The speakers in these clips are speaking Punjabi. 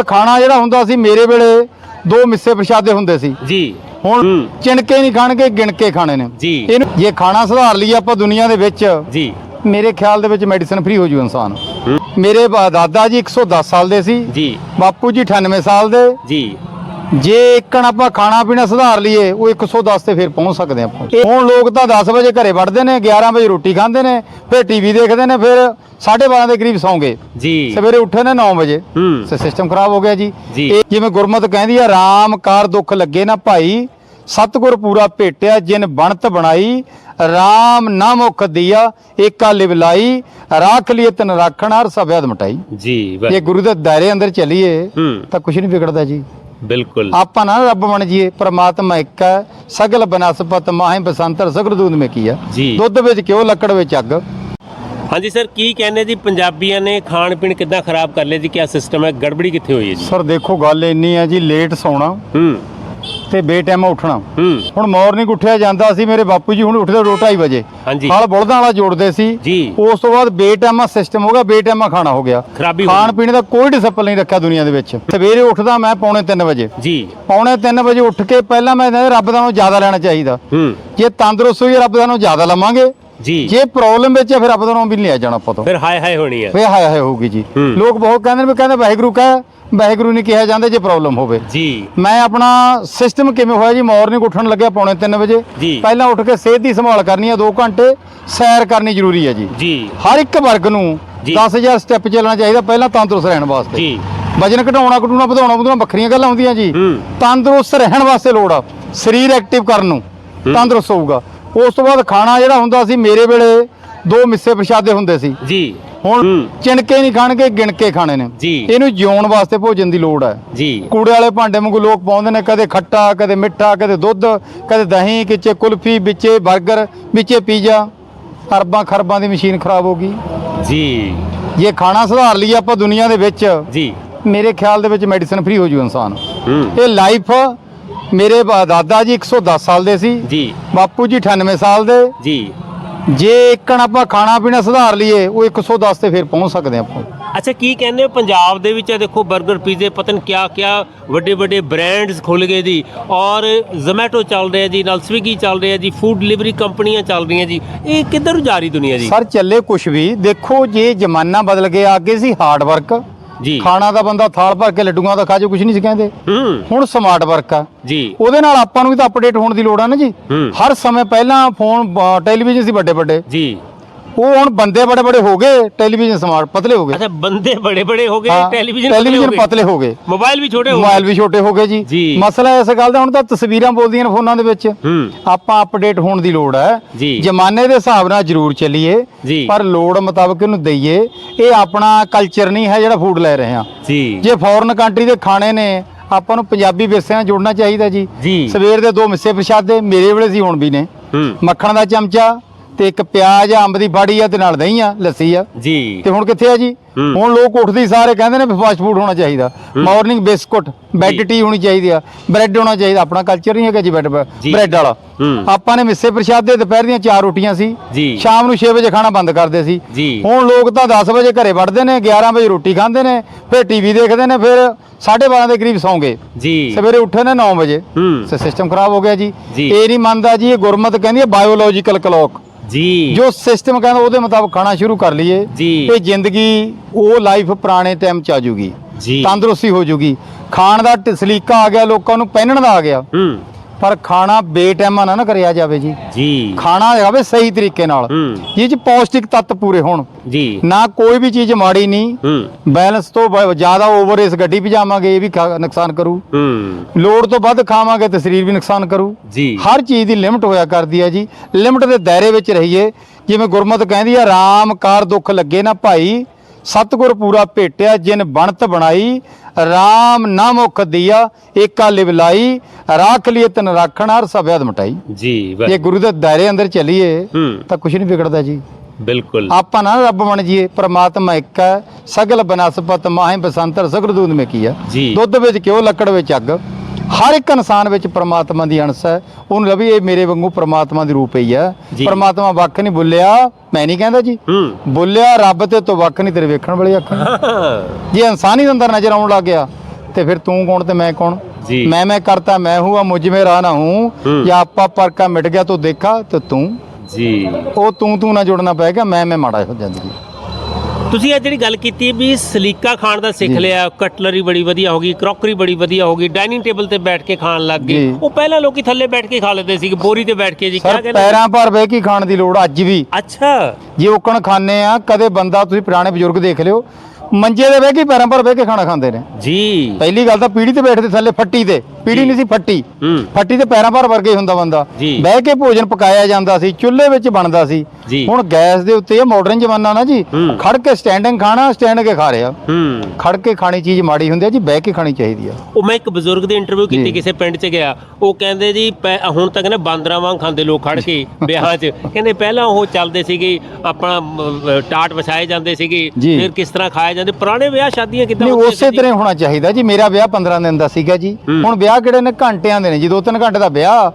ਬਾਅਦ ਖਾਣਾ ਜਿਹੜਾ ਹੁੰਦਾ ਸੀ ਮੇਰੇ ਵੇਲੇ ਦੋ ਮਿੱਸੇ ਪ੍ਰਸ਼ਾਦੇ ਹੁੰਦੇ ਸੀ। ਜੀ। ਹੁਣ। ਚਿਣਕੇ ਨਹੀਂ ਖਾਣਗੇ ਗਿਣ ਕੇ ਖਾਣੇ ਨੇ। ਜੀ। ਇਹਨੂੰ ਜੇ ਖਾਣਾ ਸੁਧਾਰ ਲਈ ਆਪਾਂ ਦੁਨੀਆ ਦੇ ਵਿੱਚ ਜੀ। ਮੇਰੇ ਖਿਆਲ ਦੇ ਵਿੱਚ ਮੈਡੀਸਨ ਫ੍ਰੀ ਹੋ ਜੂ ਇਨਸਾਨ। ਮੇਰੇ ਦਾਦਾ ਜੀ 110 ਸਾਲ ਦੇ ਸੀ। ਜੀ। ਬਾਪੂ ਜੀ 98 ਸਾਲ ਦੇ। ਜੀ। ਜੇ ਇੱਕਣ ਆਪਾਂ ਖਾਣਾ ਪੀਣਾ ਸੁਧਾਰ ਲਈਏ ਉਹ 110 ਤੇ ਫਿਰ ਪਹੁੰਚ ਸਕਦੇ ਆਪਾਂ। ਇਹ ਹੁਣ ਲੋਕ ਤਾਂ 10 ਵਜੇ ਘਰੇ ਵੜਦੇ ਨੇ 11 ਵਜੇ ਰੋਟੀ ਖਾਂਦੇ ਨੇ ਫਿਰ ਟੀਵੀ ਦੇਖਦੇ ਨੇ ਫਿਰ 12:30 ਦੇ ਕਰੀਬ ਸੌਂਗੇ ਜੀ। ਸਵੇਰੇ ਉੱਠੇ ਨੇ 9 ਵਜੇ। ਹੂੰ। ਸੇ ਸਿਸਟਮ ਖਰਾਬ ਹੋ ਗਿਆ ਜੀ। ਇਹ ਜਿਵੇਂ ਗੁਰਮਤ ਕਹਿੰਦੀ ਆ ਰਾਮ ਕਾਰ ਦੁੱਖ ਲੱਗੇ ਨਾ ਭਾਈ ਸਤਗੁਰ ਪੂਰਾ ਭੇਟਿਆ ਜਿਨ ਬਣਤ ਬਣਾਈ ਰਾਮ ਨਾ ਮੁਖ ਦੀਆ ਏਕਾ ਲਿਵ ਲਾਈ ਰਾਖ ਲਿਏ ਤਨ ਰਾਖਣ ਹਰ ਸਭਿਆਦ ਮਟਾਈ ਜੀ ਜੇ ਗੁਰੂ ਦੇ ਦਾਇਰੇ ਅੰਦਰ ਚੱਲੀਏ ਤਾਂ ਕੁਝ ਨਹੀਂ ਵਿਗੜਦਾ ਜੀ। ਬਿਲਕੁਲ। ਆਪਾਂ ਨਾ ਰੱਬ ਬਣ ਜੀਏ ਪ੍ਰਮਾਤਮਾ ਇੱਕ ਹੈ ਸਗਲ ਬਨਸਪਤ ਮਾਹੇ ਬਸੰਤਰ ਸਗਲ ਦੂਧ ਮੇ ਕੀਆ ਜੀ। ਦੁੱਧ ਵਿੱਚ ਕਿਉਂ? ਲੱਕੜ ਵਿੱਚ ਅੱਗ। ਹਾਂਜੀ ਸਰ ਕੀ ਕਹਿੰਦੇ ਜੀ ਪੰਜਾਬੀਆਂ ਨੇ ਖਾਣ ਪੀਣ ਕਿੱਦਾਂ ਖਰਾਬ ਕਰ ਲਿਆ ਜੀ? ਕੀ ਸਿਸਟਮ ਹੈ? ਗੜਬੜੀ ਕਿੱਥੇ ਹੋਈ ਹੈ ਜੀ? ਸਰ ਦੇਖੋ ਗੱਲ ਇੰਨੀ ਹੈ ਜੀ ਲੇਟ ਸੌਣਾ। ਹੂੰ। ਤੇ ਬੇਟਾਈਮ ਉੱਠਣਾ। ਹੂੰ। ਹੁਣ ਮਾਰਨਿੰਗ ਉੱਠਿਆ ਜਾਂਦਾ ਸੀ ਮੇਰੇ ਬਾਪੂ ਜੀ ਹੁਣ ਉੱਠਦੇ ਦੋ ਢਾਈ ਵਜੇ। ਹਾਂਜੀ। ਹਾਲ ਬੁਲਦਾਂ ਵਾਲਾ ਜੋੜਦੇ ਸੀ। ਜੀ। ਉਸ ਤੋਂ ਬਾਅਦ ਬੇਟਾਈਮਾ ਸਿਸਟਮ ਹੋ ਗਿਆ ਬੇਟਾਈਮਾ ਖਾਣਾ ਹੋ ਗਿਆ। ਖਰਾਬੀ ਹੋ ਖਾਣ ਪੀਣ ਦਾ ਕੋਈ ਡਿਸਪਲਿਨ ਨਹੀਂ ਰੱਖਿਆ ਦੁਨੀਆ ਦੇ ਵਿੱਚ। ਸਵੇਰੇ ਉੱਠਦਾ ਮੈਂ ਪੌਣੇ 3 ਵਜੇ। ਜੀ। ਪੌਣੇ 3 ਵਜੇ ਉੱਠ ਕੇ ਪਹਿਲਾਂ ਮੈਂ ਕਹਿੰਦਾ ਰੱਬ ਦਾ ਨੂੰ ਜ਼ਿਆਦਾ ਲੈਣਾ ਚਾਹੀਦਾ। ਹੂੰ। ਜੇ ਤੰਦਰੁਸਤ ਹੋਈ ਰੱਬ ਦਾ ਨੂੰ ਜ਼ਿਆਦਾ ਲਵਾਂਗੇ। ਜੀ। ਜੇ ਪ੍ਰੋਬਲਮ ਵਿੱਚ ਹੈ ਫਿਰ ਰੱਬ ਦਾ ਨਾਮ ਵੀ ਨਹੀਂ ਲਿਆ ਜਾਣਾ ਆਪਾਂ ਤੋਂ। ਫਿਰ ਹਾਏ ਹਾਏ ਹੋਣੀ ਹੈ। ਵੇ ਹਾਏ ਹਾਏ ਹੋਊਗੀ ਜੀ। ਹੂੰ। ਲੋਕ ਬਹੁਤ ਕਹਿੰਦੇ ਨੇ ਵੀ ਕਹਿੰਦੇ ਵਾਹਿਗੁਰੂ ਕਹੇ ਵਾਹਿਗੁਰੂ ਨਹੀਂ ਕਿਹਾ ਜਾਂਦਾ ਜੇ ਪ੍ਰੋਬਲਮ ਹੋਵੇ। ਜੀ। ਮੈਂ ਆਪਣਾ ਸਿਸਟਮ ਕਿਵੇਂ ਹੋਇਆ ਜੀ? ਮਾਰਨਿੰਗ ਉੱਠਣ ਲੱਗਿਆ ਪੌਣੇ 3 ਵਜੇ। ਪਹਿਲਾਂ ਉੱਠ ਕੇ ਸਿਹਤ ਦੀ ਸੰਭਾਲ ਕਰਨੀ ਹੈ 2 ਘੰਟੇ ਸੈਰ ਕਰਨੀ ਜ਼ਰੂਰੀ ਹੈ ਜੀ। ਜੀ। ਹਰ ਇੱਕ ਵਰਗ ਨੂੰ ਜੀ। 10000 ਸਟੈਪ ਚੱਲਣਾ ਚਾਹੀਦਾ ਪਹਿਲਾਂ ਤੰਦਰੁਸਤ ਰਹਿਣ ਵਾਸਤੇ। ਜੀ। ਵਜਨ ਘਟਾਉਣਾ ਘਟਾਉਣਾ ਵਧਾਉਣਾ ਵਧਾਉਣਾ ਵੱਖਰੀਆਂ ਗੱਲਾਂ ਹੁੰਦੀਆਂ ਜੀ। ਤੰਦਰੁਸਤ ਰਹਿਣ ਵਾਸਤੇ ਲੋੜ ਆ। ਸਰੀਰ ਐਕਟਿਵ ਕਰਨ ਨੂੰ ਤੰਦਰੁਸਤ ਹੋਊਗਾ। ਉਸ ਤੋਂ ਬਾਅਦ ਖਾਣਾ ਜਿਹੜਾ ਹੁੰਦਾ ਸੀ ਮੇਰੇ ਵੇਲੇ ਦੋ ਮਿੱਸੇ ਪ੍ਰਸ਼ਾਦੇ ਹੁੰਦੇ ਸੀ। ਜੀ। ਹੁਣ ਹੂੰ। ਚਿਣਕੇ ਨਹੀਂ ਖਾਣਗੇ ਗਿਣ ਕੇ ਖਾਣੇ ਨੇ। ਜੀ। ਇਹਨੂੰ ਜਿਉਣ ਵਾਸਤੇ ਭੋਜਨ ਦੀ ਲੋੜ ਹੈ। ਜੀ। ਕੂੜੇ ਵਾਲੇ ਭਾਂਡੇ ਵਾਂਗੂ ਲੋਕ ਪਾਉਂਦੇ ਨੇ ਕਦੇ ਖੱਟਾ ਕਦੇ ਮਿੱਠਾ ਕਦੇ ਦੁੱਧ ਕਦੇ ਦਹੀਂ ਕਿਚੇ ਕੁਲਫੀ ਵਿੱਚੇ 버ਗਰ ਵਿੱਚੇ ਪੀਜ਼ਾ। ਅਰਬਾਂ ਖਰਬਾਂ ਦੀ ਮਸ਼ੀਨ ਖਰਾਬ ਹੋ ਗਈ। ਜੀ। ਜੇ ਖਾਣਾ ਸੁਧਾਰ ਲਈਏ ਆਪਾਂ ਦੁਨੀਆ ਦੇ ਵਿੱਚ ਜੀ। ਮੇਰੇ ਖਿਆਲ ਦੇ ਵਿੱਚ ਮੈਡੀਸਨ ਫ੍ਰੀ ਹੋ ਜੂ ਇਨਸਾਨ। ਹੂੰ। ਇਹ ਲਾਈਫ ਮੇਰੇ ਬਾ- ਦਾਦਾ ਜੀ 110 ਸਾਲ ਦੇ ਸੀ। ਜੀ। ਬਾਪੂ ਜੀ 98 ਸਾਲ ਦੇ। ਜੀ। ਜੇ ਇੱਕਣ ਆਪਾਂ ਖਾਣਾ ਪੀਣਾ ਸੁਧਾਰ ਲਈਏ ਉਹ 110 ਤੇ ਫਿਰ ਪਹੁੰਚ ਸਕਦੇ ਆਪਾਂ। ਅੱਛਾ ਕੀ ਕਹਿੰਦੇ ਹੋ ਪੰਜਾਬ ਦੇ ਵਿੱਚ? ਇਹ ਦੇਖੋ 버ਗਰ ਪੀਜ਼ੇ ਪਤਨ ਕਿਆ ਕਿਆ ਵੱਡੇ ਵੱਡੇ ਬ੍ਰਾਂਡਸ ਖੁੱਲ ਗਏ ਜੀ। ਔਰ ਜ਼ੋਮੈਟੋ ਚੱਲ ਰਿਹਾ ਜੀ ਨਾਲ ਸਵਿਗੀ ਚੱਲ ਰਿਹਾ ਜੀ ਫੂਡ ਡਿਲੀਵਰੀ ਕੰਪਨੀਆਂ ਚੱਲ ਰਹੀਆਂ ਜੀ। ਇਹ ਕਿੱਧਰ ਜਾ ਰਹੀ ਦੁਨੀਆ ਜੀ? ਸਰ ਚੱਲੇ ਕੁਛ ਵੀ। ਦੇਖੋ ਜੇ ਜ਼ਮਾਨਾ ਬਦਲ ਗਿਆ ਅੱਗੇ ਸੀ ਹਾਰਡ ਵਰਕ ਜੀ। ਖਾਣਾ ਦਾ ਬੰਦਾ ਥਾਲ ਭਰ ਕੇ ਲੱਡੂਆਂ ਦਾ ਖਾ ਜੋ ਕੁਛ ਨਹੀਂ ਸੀ ਕਹਿੰਦੇ। ਹੂੰ। ਹੁਣ ਸਮਾਰਟ ਵਰਕ ਆ। ਜੀ। ਉਹਦੇ ਨਾਲ ਆਪਾਂ ਨੂੰ ਵੀ ਤਾਂ ਅਪਡੇਟ ਹੋਣ ਦੀ ਲੋੜ ਆ ਨਾ ਜੀ। ਹਰ ਸਮੇਂ ਪਹਿਲਾਂ ਫੋਨ ਟੈਲੀਵਿਜ਼ਨ ਸੀ ਵੱਡੇ ਵੱਡੇ ਜੀ। ਉਹ ਹੁਣ ਬੰਦੇ ਬੜੇ ਬੜੇ ਹੋ ਗਏ ਟੈਲੀਵਿਜ਼ਨ ਸਮਾਰਟ ਪਤਲੇ ਹੋ ਗਏ। ਅੱਛਾ ਬੰਦੇ ਬੜੇ ਬੜੇ ਹੋ ਗਏ ਹਾਂ, ਟੈਲੀਵਿਜ਼ਨ ਟੈਲੀਵਿਜ਼ਨ ਪਤਲੇ ਹੋ ਗਏ। ਮੋਬਾਈਲ ਵੀ ਛੋਟੇ ਹੋ ਗਏ। ਮੋਬਾਈਲ ਵੀ ਛੋਟੇ ਹੋ ਗਏ ਜੀ। ਜੀ। ਮਸਲਾ ਇਸ ਗੱਲ ਦਾ ਹੁਣ ਤਾਂ ਤਸਵੀਰਾਂ ਬੋਲਦੀਆਂ ਨੇ ਫੋਨਾਂ ਦੇ ਵਿੱਚ। ਹੂੰ। ਆਪਾਂ ਅਪਡੇਟ ਹੋਣ ਦੀ ਲੋੜ ਹੈ। ਜੀ। ਜ਼ਮਾਨੇ ਦੇ ਹਿਸਾਬ ਨਾਲ ਜ਼ਰੂਰ ਚੱਲੀਏ। ਪਰ ਲੋੜ ਮੁਤਾਬਕ ਇਹਨੂੰ ਦਈਏ। ਇਹ ਆਪਣਾ ਕਲਚਰ ਨਹੀਂ ਹੈ ਜਿਹੜਾ ਫੂਡ ਲੈ ਰਹੇ ਹਾਂ। ਜੀ। ਜੇ ਫੋਰਨ ਕੰਟਰੀ ਦੇ ਖਾਣੇ ਨੇ ਆਪਾਂ ਨੂੰ ਪੰਜਾਬੀ ਵਿਰਸੇ ਨਾਲ ਜੋੜਨਾ ਚਾਹੀਦਾ ਜੀ। ਜੀ। ਸਵੇਰ ਦੇ ਦੋ ਮਿੱਸੇ ਪ੍ਰਸ਼ਾਦੇ ਮੇਰੇ ਵੇਲੇ ਸੀ ਹੁਣ ਵੀ ਨੇ। ਹੂੰ। ਮੱਖਣ ਦਾ ਚਮਚਾ ਤੇ ਇੱਕ ਪਿਆਜ਼ ਅੰਬ ਦੀ ਫਾੜੀ ਆ ਤੇ ਨਾਲ ਦਹੀਂ ਆ ਲੱਸੀ ਆ। ਜੀ। ਤੇ ਹੁਣ ਕਿੱਥੇ ਆ ਜੀ। ਹੁਣ ਲੋਕ ਉੱਠਦੇ ਸਾਰੇ ਕਹਿੰਦੇ ਨੇ ਫਾਸਟ ਫੂਡ ਹੋਣਾ ਚਾਹੀਦਾ। Morning biscuit bed. ਟੀ ਹੋਣੀ ਚਾਹੀਦੀ ਆ। ਬ੍ਰੈਡ ਹੋਣਾ ਚਾਹੀਦਾ। ਆਪਣਾ ਕਲਚਰ ਨਹੀਂ ਹੈਗਾ ਜੀ ਬੈੱਡ। ਬ੍ਰੈਡ ਵਾਲਾ। ਆਪਾਂ ਨੇ ਮਿੱਸੇ ਪ੍ਰਸ਼ਾਦੇ ਦੁਪਹਿਰ ਦੀਆਂ ਚਾਰ ਰੋਟੀਆਂ ਸੀ। ਸ਼ਾਮ ਨੂੰ 6 ਵਜੇ ਖਾਣਾ ਬੰਦ ਕਰਦੇ ਸੀ। ਹੁਣ ਲੋਕ ਤਾਂ 10 ਵਜੇ ਘਰੇ ਵੜਦੇ ਨੇ 11 ਵਜੇ ਰੋਟੀ ਖਾਂਦੇ ਨੇ ਫਿਰ ਟੀਵੀ ਦੇਖਦੇ ਨੇ ਫਿਰ 12:30 ਦੇ ਕਰੀਬ ਸੌਂਗੇ ਜੀ। ਸਵੇਰੇ ਉੱਠੇ ਨੇ 9 ਵਜੇ। ਸਿਸਟਮ ਖਰਾਬ ਹੋ ਗਿਆ ਜੀ। ਜੀ। ਇਹ ਨਹੀਂ ਮੰਨਦਾ ਜੀ ਇਹ ਗੁਰਮਤ ਕਹਿੰਦੀ ਹੈ ਬਾਇਓਲੋਜੀਕਲ ਕਲੌਕ ਜੀ। ਜੋ ਸਿਸਟਮ ਕਹਿੰਦਾ ਉਹਦੇ ਮੁਤਾਬਕ ਖਾਣਾ ਸ਼ੁਰੂ ਕਰ ਲਈਏ। ਜੀ। ਇਹ ਜ਼ਿੰਦਗੀ ਉਹ ਲਾਈਫ ਪੁਰਾਣੇ ਟਾਈਮ ਚ ਆ ਜੂਗੀ। ਜੀ। ਤੰਦਰੁਸਤੀ ਹੋ ਜੂਗੀ। ਖਾਣ ਦਾ ਟ- ਸਲੀਕਾ ਆ ਗਿਆ ਲੋਕਾਂ ਨੂੰ ਪਹਿਨਣ ਦਾ ਆ ਗਿਆ। ਹੂੰ। ਪਰ ਖਾਣਾ ਬੇਟਾਈਮਾ ਨਾ ਨਾ ਕਰਿਆ ਜਾਵੇ ਜੀ। ਜੀ। ਖਾਣਾ ਜਾਵੇ ਸਹੀ ਤਰੀਕੇ ਨਾਲ। ਹੂੰ। ਚ ਪੌਸ਼ਟਿਕ ਤੱਤ ਪੂਰੇ ਹੋਣ। ਜੀ। ਨਾ ਕੋਈ ਵੀ ਚੀਜ਼ ਮਾੜੀ ਨਹੀਂ। ਹੂੰ। ਬੈਲੈਂਸ ਤੋਂ ਬ- ਜ਼ਿਆਦਾ ਓਵਰ ਇਸ ਗੱਡੀ ਭਜਾਵਾਂਗੇ ਇਹ ਵੀ ਖਾ- ਨੁਕਸਾਨ ਕਰੂ। ਹੂੰ। ਲੋੜ ਤੋਂ ਵੱਧ ਖਾਵਾਂਗੇ ਤੇ ਸਰੀਰ ਵੀ ਨੁਕਸਾਨ ਕਰੂ। ਜੀ। ਹਰ ਚੀਜ਼ ਦੀ ਲਿਮਟ ਹੋਇਆ ਕਰਦੀ ਹੈ ਜੀ। ਲਿਮਟ ਦੇ ਦਾਇਰੇ ਵਿੱਚ ਰਹੀਏ। ਜਿਵੇਂ ਗੁਰਮਤ ਕਹਿੰਦੀ ਆ ਰਾਮ ਕਾਰ ਦੁੱਖ ਲੱਗੇ ਨਾ ਭਾਈ। ਸਤਗੁਰ ਪੂਰਾ ਭੇਟਿਆ ਜਿਨ ਬਣਤ ਬਣਾਈ ਰਾਮ ਨਾ ਮੁਖ ਦੀਆ ਏਕਾ ਲਿਵ ਲਾਈ ਰਾਖ ਲਿਏ ਤਨ ਰਾਖਣ ਹਰ ਸਭਿਆਦ ਮਟਾਈ। ਜੀ ਜੇ ਗੁਰੂ ਦੇ ਦਾਇਰੇ ਅੰਦਰ ਚੱਲੀਏ ਤਾਂ ਕੁਝ ਨਹੀਂ ਵਿਗੜਦਾ ਜੀ। ਬਿਲਕੁਲ। ਆਪਾਂ ਨਾ ਰੱਬ ਬਣ ਜੀਏ ਪ੍ਰਮਾਤਮਾ ਇੱਕ ਹੈ ਸਗਲ ਬਨਸਪਤ ਮਾਹੇ ਬਸੰਤਰ ਸਗਲ ਦੂਧ ਮੇ ਕੀਆ। ਦੁੱਧ ਵਿੱਚ ਕਿਉਂ ਲੱਕੜ ਵਿੱਚ ਅੱਗ। ਹਰ ਇੱਕ ਇਨਸਾਨ ਵਿੱਚ ਪ੍ਰਮਾਤਮਾ ਦੀ ਅੰਸ਼ ਹੈ। ਉਹਨੂੰ ਲਵੀ ਇਹ ਮੇਰੇ ਵਾਂਗੂ ਪ੍ਰਮਾਤਮਾ ਦੀ ਰੂਪ ਹੀ। ਆ ਪ੍ਰਮਾਤਮਾ ਵੱਖ ਨਹੀਂ ਬੁੱਲਿਆ ਮੈਂ ਨਹੀਂ ਕਹਿੰਦਾ ਜੀ। ਬੁੱਲਿਆ ਰੱਬ ਤੇ ਤੋਂ ਵੱਖ ਨਹੀਂ ਤੇਰੇ ਵੇਖਣ ਵਾਲੇ ਅੱਖਾਂ ਜੇ ਇਨਸਾਨ ਹੀ ਅੰਦਰ ਨਜ਼ਰ ਆਉਣ ਲੱਗ ਗਿਆ ਤੇ ਫਿਰ ਤੂੰ ਕੌਣ ਤੇ ਮੈਂ ਕੌਣ? ਮੈਂ ਮੈਂ ਕਰਤਾ ਮੈਂ ਹੂੰ ਮੁਝ ਮੇ ਰਹਾ ਨਾ ਹੂੰ। ਜਾਂ ਆਪਾ ਪਰਕਾ ਮਿਟ ਗਿਆ ਤੋ ਦੇਖਾ ਤੇ ਤੂੰ। ਜੀ। ਉਹ ਤੂੰ ਤੂੰ ਨਾ ਜੁੜਨਾ ਪਏਗਾ ਮੈਂ ਮੈਂ ਮਾੜਾ ਹੋ ਜਾਂਦੀ ਤੁਸੀਂ ਇਹ ਜਿਹੜੀ ਗੱਲ ਕੀਤੀ ਵੀ ਸਲੀਕਾ ਖਾਣ ਦਾ ਸਿੱਖ। ਲਿਆ ਕਟਲਰੀ ਬੜੀ ਵਧੀਆ ਹੋ ਗਈ ਕਰੋਕਰੀ ਬੜੀ ਵਧੀਆ ਹੋ ਗਈ ਡਾਈਨਿੰਗ ਟੇਬਲ ਤੇ ਬੈਠ ਕੇ ਖਾਣ ਲੱਗ ਗਏ। ਉਹ ਪਹਿਲਾਂ ਲੋਕੀ ਥੱਲੇ ਬੈਠ ਕੇ ਖਾ ਲੈਂਦੇ ਸੀ ਬੋਰੀ ਤੇ ਬੈਠ ਕੇ ਜੀ ਕਿਆ ਕਹਿੰਦੇ ਪੈਰਾਂ ਪਰ ਬਹਿ ਕੇ ਖਾਣ ਦੀ ਲੋੜ ਅੱਜ ਵੀ। ਅੱਛਾ। ਜੇ ਓਕਣ ਖਾਣੇ ਆ ਕਦੇ ਬੰਦਾ ਤੁਸੀਂ ਪੁਰਾਣੇ ਬਜ਼ੁਰਗ ਦੇਖ ਲਿਓ ਮੰਜੇ ਦੇ ਬਹਿ ਕੇ ਪੈਰਾਂ ਪਰ ਬਹਿ ਕੇ ਖਾਣਾ ਖਾਂਦੇ ਨੇ। ਜੀ। ਪਹਿਲੀ ਗੱਲ ਤਾਂ ਪੀੜੀ ਤੇ ਬੈਠਦੇ ਥੱਲੇ ਫੱਟੀ ਤੇ। ਪੀੜੀ। ਨਹੀਂ ਸੀ ਫੱਟੀ। ਹੂੰ। ਫੱਟੀ ਤੇ ਪੈਰਾਂ ਪਰ ਵਰਗੇ ਹੁੰਦਾ ਬੰਦਾ। ਜੀ। ਬਹਿ ਕੇ ਭੋਜਨ ਪਕਾਇਆ ਜਾਂਦਾ ਸੀ ਚੁੱਲ੍ਹੇ ਵਿੱਚ ਬਣਦਾ ਸੀ। ਜੀ। ਹੁਣ ਗੈਸ ਦੇ ਉੱਤੇ ਇਹ ਮਾਡਰਨ ਜ਼ਮਾਨਾ ਨਾ ਜੀ ਹੂੰ। ਖੜ ਕੇ ਸਟੈਂਡਿੰਗ ਖਾਣਾ ਸਟੈਂਡ ਕੇ ਖਾ ਰਿਹਾ। ਹੂੰ। ਖੜ ਕੇ ਖਾਣੀ ਚੀਜ਼ ਮਾੜੀ ਹੁੰਦੀ ਹੈ ਜੀ ਬਹਿ ਕੇ ਖਾਣੀ ਚਾਹੀਦੀ ਆ। ਉਹ ਮੈਂ ਇੱਕ ਬਜ਼ੁਰਗ ਦੀ ਇੰਟਰਵਿਊ ਕੀਤੀ ਜੀ। ਕਿਸੇ ਪਿੰਡ 'ਚ ਗਿਆ। ਉਹ ਕਹਿੰਦੇ ਜੀ ਪੈ- ਹੁਣ ਤੱਕ ਨਾ ਬਾਂਦਰਾਂ ਵਾਂਗ ਖਾਂਦੇ ਲੋਕ ਖੜ ਕੇ ਵਿਆਹਾਂ 'ਚ। ਕਹਿੰਦੇ ਪਹਿਲਾਂ ਉਹ ਚੱਲਦੇ ਸੀਗੇ ਆਪਣਾ ਮ, ਟਾਟ ਵਿਛਾਏ ਜਾਂਦੇ ਸੀਗੇ। ਜੀ। ਫਿਰ ਕਿਸ ਤਰ੍ਹਾਂ ਖਾਏ ਜਾਂਦੇ? ਪੁਰਾਣੇ ਵਿਆਹ ਸ਼ਾਦੀਆਂ ਕਿਦਾਂ ਨਹੀਂ ਉਸੇ ਤਰ੍ਹਾਂ ਹੀ ਹੋਣਾ ਚਾਹੀਦਾ ਜੀ। ਮੇਰਾ ਵਿਆਹ 15 ਦਿਨ ਦਾ ਸੀਗਾ ਜੀ। ਹੂੰ। ਹੁਣ ਵਿਆਹ ਕਿਹੜੇ ਨੇ ਘੰਟਿਆਂ ਦੇ ਨੇ ਜੀ ਦੋ ਤਿੰਨ ਘੰਟੇ ਦਾ ਵਿਆਹ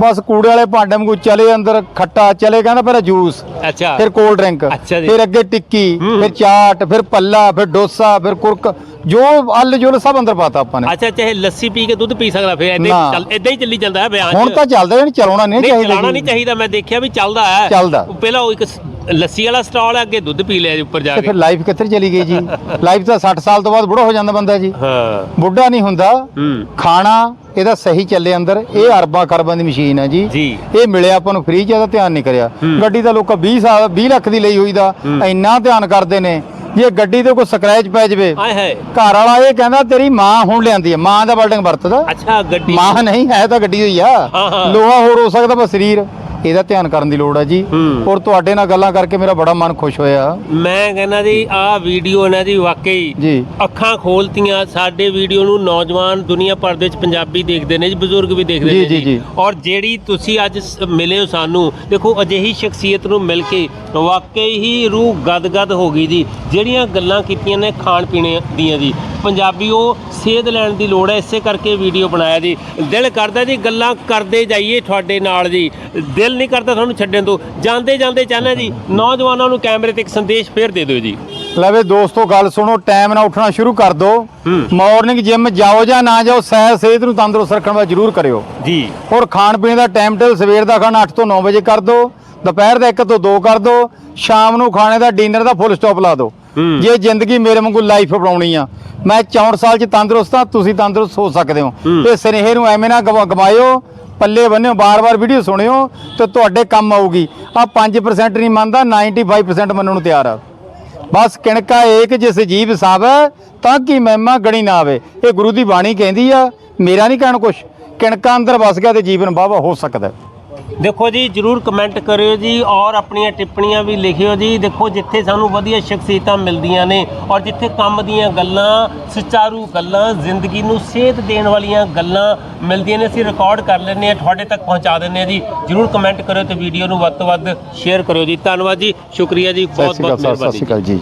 ਬਸ ਕੂੜੇ ਵਾਲੇ ਭਾਂਡੇ ਵਾਂਗੂ ਚਲੇ ਅੰਦਰ ਖੱਟਾ ਚਲੇ ਕਹਿੰਦਾ ਪਹਿਲਾਂ ਜੂਸ ਅੱਛਾ ਫਿਰ ਕੋਲਡ ਡਰਿੰਕ ਅੱਛਾ ਜੀ। ਫਿਰ ਅੱਗੇ ਟਿੱਕੀ। ਫਿਰ ਚਾਟ ਫਿਰ ਪੱਲਾ ਫਿਰ ਡੋਸਾ ਫਿਰ ਕੁਰਕ ਜੋ ਅੱਲ ਜੁਲ ਸਭ ਅੰਦਰ ਪਾਤਾ ਆਪਾਂ ਨੇ ਅੱਛਾ ਚਾਹੇ ਲੱਸੀ ਪੀ ਕੇ ਦੁੱਧ ਪੀ ਸਕਦਾ ਫਿਰ ਏਦਾਂ ਨਾ। ਹੀ ਚੱਲ ਏਦਾਂ ਹੀ ਚੱਲੀ ਜਾਂਦਾ ਹੈ ਵਿਆਹ 'ਚ ਹੁਣ ਤਾਂ ਚੱਲਦਾ ਨਹੀਂ ਚਲਾਉਣਾ ਨਹੀਂ ਨਹੀਂ ਚਾਹੀਦਾ ਜੀ। ਨਹੀਂ ਚਾਹੀਦਾ ਮੈਂ ਦੇਖਿਆ ਵੀ ਚੱਲਦਾ ਹੈ ਚੱਲਦਾ। ਉਹ ਪਹਿਲਾਂ ਉਹ ਇੱਕ ਸ- ਲੱਸੀ ਵਾਲਾ ਸਟਾਲ ਹੈ ਅੱਗੇ ਦੁੱਧ ਪੀ ਲਿਆ ਜੀ ਉੱਪਰ ਜਾ ਤੇ ਕੇ। ਫਿਰ ਲਾਈਫ ਕਿੱਧਰ ਚਲੀ ਗਈ ਜੀ? ਲਾਈਫ ਤਾਂ 60 ਸਾਲ ਤੋਂ ਬਾਅਦ ਬੁੜਾ ਹੋ ਜਾਂਦਾ ਬੰਦਾ ਜੀ। ਹਾਂ। ਬੁੱਢਾ ਨਹੀਂ ਹੁੰਦਾ। ਹੂੰ। ਖਾਣਾ ਇਹਦਾ ਸਹੀ ਚੱਲੇ ਅੰਦਰ। ਇਹ ਅਰਬਾਂ ਕਰਬਾਂ ਦੀ ਮਸ਼ੀਨ ਹੈ ਜੀ। ਜੀ। ਇਹ ਮਿਲਿਆ ਆਪਾਂ ਨੂੰ ਫ੍ਰੀ ਚ ਇਹਦਾ ਧਿਆਨ ਨਹੀਂ ਕਰਿਆ। ਹੂੰ। ਗੱਡੀ ਦਾ ਲੋਕਾਂ 20 ਸਾਲ 20 ਲੱਖ ਦੀ ਲਈ ਹੋਈ ਦਾ ਹੂੰ। ਇੰਨਾ ਧਿਆਨ ਕਰਦੇ ਨੇ। ਜੇ ਗੱਡੀ ਤੇ ਕੋਈ ਸਕ੍ਰੈਚ ਪੈ ਜਵੇ। ਆਏ ਹੈ ਘਰ ਵਾਲਾ ਇਹ ਕਹਿੰਦਾ ਤੇਰੀ ਮਾਂ ਹੁਣ ਲਿਆਂਦੀ ਹੈ। ਮਾਂ ਦਾ ਬਿਲਡਿੰਗ ਵਰਤਦਾ। ਅੱਛਾ ਗੱਡੀ ਮਾਂ ਨਹੀਂ ਹੈ ਤਾਂ ਗੱਡੀ ਹੋਈ ਆ। ਹਾਂ, ਹਾਂ। ਲੋਹਾ ਹੋਰ ਹੋ ਸਕਦਾ ਪਰ ਸਰੀਰ। ਇਹਦਾ ਧਿਆਨ ਕਰਨ ਦੀ ਲੋੜ ਹੈ ਜੀ। ਔਰ ਤੁਹਾਡੇ ਨਾਲ ਗੱਲਾਂ ਕਰਕੇ ਮੇਰਾ ਬੜਾ ਮਨ ਖੁਸ਼ ਹੋਇਆ। ਮੈਂ ਕਹਿੰਦਾ ਜੀ ਆਹ ਵੀਡੀਓ ਨਾ ਜੀ ਵਾਕਈ ਜੀ। ਅੱਖਾਂ ਖੋਲਤੀਆਂ। ਸਾਡੇ ਵੀਡੀਓ ਨੂੰ ਨੌਜਵਾਨ ਦੁਨੀਆ ਭਰ ਦੇ ਵਿੱਚ ਪੰਜਾਬੀ ਦੇਖਦੇ ਨੇ ਜੀ ਬਜ਼ੁਰਗ ਵੀ ਦੇਖਦੇ ਨੇ ਜੀ। ਔਰ ਜਿਹੜੀ ਤੁਸੀਂ ਅੱਜ ਮਿਲੇ ਹੋ ਸਾਨੂੰ ਦੇਖੋ ਅਜਿਹੀ ਸ਼ਖਸੀਅਤ ਨੂੰ ਮਿਲ ਕੇ ਵਾਕਈ ਹੀ ਰੂਹ ਗਦਗਦ ਹੋ ਗਈ ਜੀ। ਜਿਹੜੀਆਂ ਗੱਲਾਂ ਕੀਤੀਆਂ ਨੇ ਖਾਣ ਪੀਣੇ ਦੀਆਂ ਜੀ। ਪੰਜਾਬੀ ਉਹ ਸੇਧ ਲੈਣ ਦੀ ਲੋੜ ਹੈ ਇਸੇ ਕਰਕੇ ਵੀਡੀਓ ਬਣਾਇਆ ਜੀ। ਦਿਲ ਕਰਦਾ ਜੀ ਗੱਲਾਂ ਕਰਦੇ ਜਾਈਏ ਤੁਹਾਡੇ ਨਾਲ ਜੀ। ਦਿਲ ਨਹੀਂ ਕਰਦਾ ਤੁਹਾਨੂੰ ਛੱਡਣ ਤੋਂ। ਜਾਂਦੇ ਜਾਂਦੇ ਚਾਹੁੰਦਾ ਜੀ ਨੌਜਵਾਨਾਂ ਨੂੰ ਕੈਮਰੇ ਤੇ ਇੱਕ ਸੰਦੇਸ਼ ਫੇਰ ਦੇ ਦਿਓ ਜੀ। ਲਵੇ ਦੋਸਤੋ ਗੱਲ ਸੁਣੋ ਟਾਈਮ ਨਾਲ ਉੱਠਣਾ ਸ਼ੁਰੂ ਕਰ ਦਿਓ। ਮਾਰਨਿੰਗ ਜਿਮ ਜਾਓ ਜਾਂ ਨਾ ਜਾਓ ਸੈਰ ਸਿਹਤ ਨੂੰ ਤੰਦਰੁਸਤ ਰੱਖਣ ਵਾਸਤੇ ਜ਼ਰੂਰ ਕਰਿਓ। ਜੀ। ਔਰ ਖਾਣ ਪੀਣ ਦਾ ਟਾਈਮ ਟੇਬਲ ਸਵੇਰ ਦਾ ਖਾਣਾ 8 ਤੋਂ 9 ਵਜੇ ਕਰ ਦਿਓ ਦੁਪਹਿਰ ਦਾ 1 ਤੋਂ 2 ਕਰ ਦਿਓ ਸ਼ਾਮ ਨੂੰ ਖਾਣੇ ਦਾ ਡਿਨਰ ਦਾ ਫੁੱਲ ਸਟਾਪ ਲਾ ਦਿਓ। ਜੇ ਜ਼ਿੰਦਗੀ ਮੇਰੇ ਵਾਂਗੂ ਲਾਈਫ ਬਣਾਉਣੀ ਆ ਮੈਂ 64 ਸਾਲ ਚ ਤੰਦਰੁਸਤ ਆ ਤੁਸੀਂ ਤੰਦਰੁਸਤ ਹੋ ਸਕਦੇ ਹੋ। ਇਹ ਸਨੇਹ ਨੂੰ ਐਵੇਂ ਨਾ ਗਵਾ- ਗਵਾਇਓ ਪੱਲੇ ਬੰਨਿਓ ਬਾਰ-ਬਾਰ ਵੀਡੀਓ ਸੁਣਿਓ ਤੇ ਤੁਹਾਡੇ ਕੰਮ ਆਊਗੀ ਆ 5% ਨਹੀਂ ਮੰਨਦਾ 95% ਮੰਨਣ ਨੂੰ ਤਿਆਰ ਆ ਬਸ ਕਿਣਕਾ ਏਕ ਜਿਸ ਜੀਵ ਸਭ ਤਾਂ ਕਿ ਮਹਿਮਾ ਗਣੀ ਨਾ ਆਵੇ ਇਹ ਗੁਰੂ ਦੀ ਬਾਣੀ ਕਹਿੰਦੀ ਆ ਮੇਰਾ ਨਹੀਂ ਕਹਿਣ ਕੁਛ ਕਿਣਕਾ ਅੰਦਰ ਵਸ ਗਿਆ ਤੇ ਜੀਵਨ ਵਾਹਵਾ ਹੋ ਸਕਦਾ। ਦੇਖੋ ਜੀ ਜਰੂਰ ਕਮੈਂਟ ਕਰਿਓ ਜੀ ਔਰ ਆਪਣੀਆਂ ਟਿੱਪਣੀਆਂ ਵੀ ਲਿਖਿਓ ਜੀ। ਦੇਖੋ ਜਿੱਥੇ ਸਾਨੂੰ ਵਧੀਆ ਸ਼ਖਸੀਅਤਾਂ ਮਿਲਦੀਆਂ ਨੇ ਔਰ ਜਿੱਥੇ ਕੰਮ ਦੀਆਂ ਗੱਲਾਂ ਸੁਚਾਰੂ ਗੱਲਾਂ ਜ਼ਿੰਦਗੀ ਨੂੰ ਸੇਧ ਦੇਣ ਵਾਲੀਆਂ ਗੱਲਾਂ ਮਿਲਦੀਆਂ ਨੇ ਅਸੀਂ ਰਿਕਾਰਡ ਕਰ ਲੈਂਦੇ ਆ ਤੁਹਾਡੇ ਤੱਕ ਪਹੁੰਚਾ ਦਿੰਦੇ ਆ ਜੀ। ਜਰੂਰ ਕਮੈਂਟ ਕਰਿਓ ਤੇ ਵੀਡੀਓ ਨੂੰ ਵੱਧ ਤੋਂ ਵੱਧ ਸ਼ੇਅਰ ਕਰਿਓ ਜੀ। ਧੰਨਵਾਦ ਜੀ। ਸ਼ੁਕਰੀਆ ਜੀ। ਬਹੁਤ ਬਹੁਤ ਸਰ, ਸਤਿ ਮਿਹਰਬਾਨੀ ਸ਼੍ਰੀ ਅਕਾਲ ਜੀ।